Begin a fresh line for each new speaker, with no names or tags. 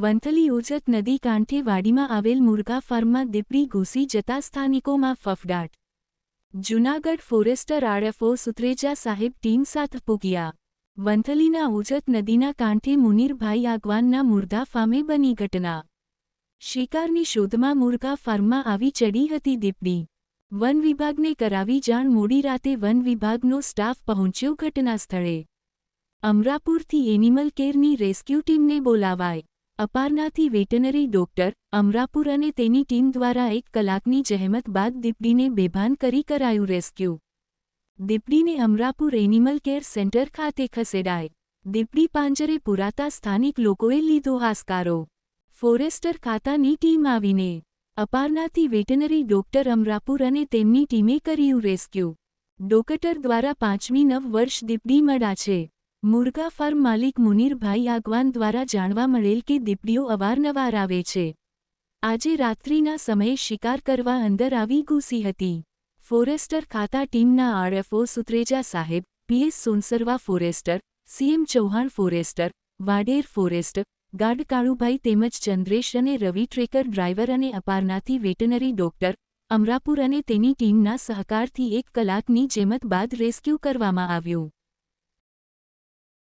વંથલી ઉજત નદી કાંઠે વાડીમાં આવેલ મુર્ગા ફાર્મમાં દીપડી ઘૂસી જતા સ્થાનિકોમાં ફફડાટ. જૂનાગઢ ફોરેસ્ટર આરએફઓ સુત્રેજા સાહેબ ટીમ સાથ પૂગ્યા. વંથલીના ઉજત નદીના કાંઠે મુનીરભાઈ આગવાનના મુર્દા ફામે બની ઘટના. શિકારની શોધમાં મુર્ગા ફાર્મમાં આવી ચડી હતી દીપડી. વન વિભાગને કરાવી જાણ મોડી રાતે વન વિભાગનો સ્ટાફ પહોંચ્યો ઘટના સ્થળે. અમરાપુરથી એનિમલ કેરની રેસ્ક્યુ ટીમને બોલાવાય. અપારનાથી વેટનરી ડોક્ટર, અમરાપુર અને તેની ટીમ દ્વારા એક કલાકની જહેમત બાદ દીપડીને બેભાન કરી કરાયું રેસ્ક્યુ. દીપડીને અમરાપુર એનિમલ કેર સેન્ટર ખાતે ખસેડાય. દીપડી પાંજરે પુરાતા સ્થાનિક લોકોએ લીધો હાસકારો ફોરેસ્ટર ખાતાની ટીમ આવીને અપારનાથી વેટનરી ડોક્ટર અમરાપુર અને તેમની ટીમે કર્યું રેસ્ક્યુ. ડોકટર દ્વારા પાંચમી નવ વર્ષ દીપડી મળા છે. મુરગા ફાર્મ માલિક મુનીરભાઈ આગવાન દ્વારા જાણવા મળેલ કે દીપડીઓ અવારનવાર આવે છે. આજે રાત્રિના સમયે શિકાર કરવા અંદર આવી ઘૂસી હતી. ફોરેસ્ટર ખાતા ટીમના આરએફઓ સુત્રેજા સાહેબ, P S Sonsarva forester, C M Chauhan forester, Vader forest, guard Kalubhai તેમજ ચંદ્રેશ અને રવિ ટ્રેકર ડ્રાઈવર અને અપારનાથી વેટનરી ડોક્ટર, અમરાપુર અને તેની ટીમના સહકારથી એક કલાકની જેમત બાદ રેસ્ક્યુ કરવામાં આવ્યું.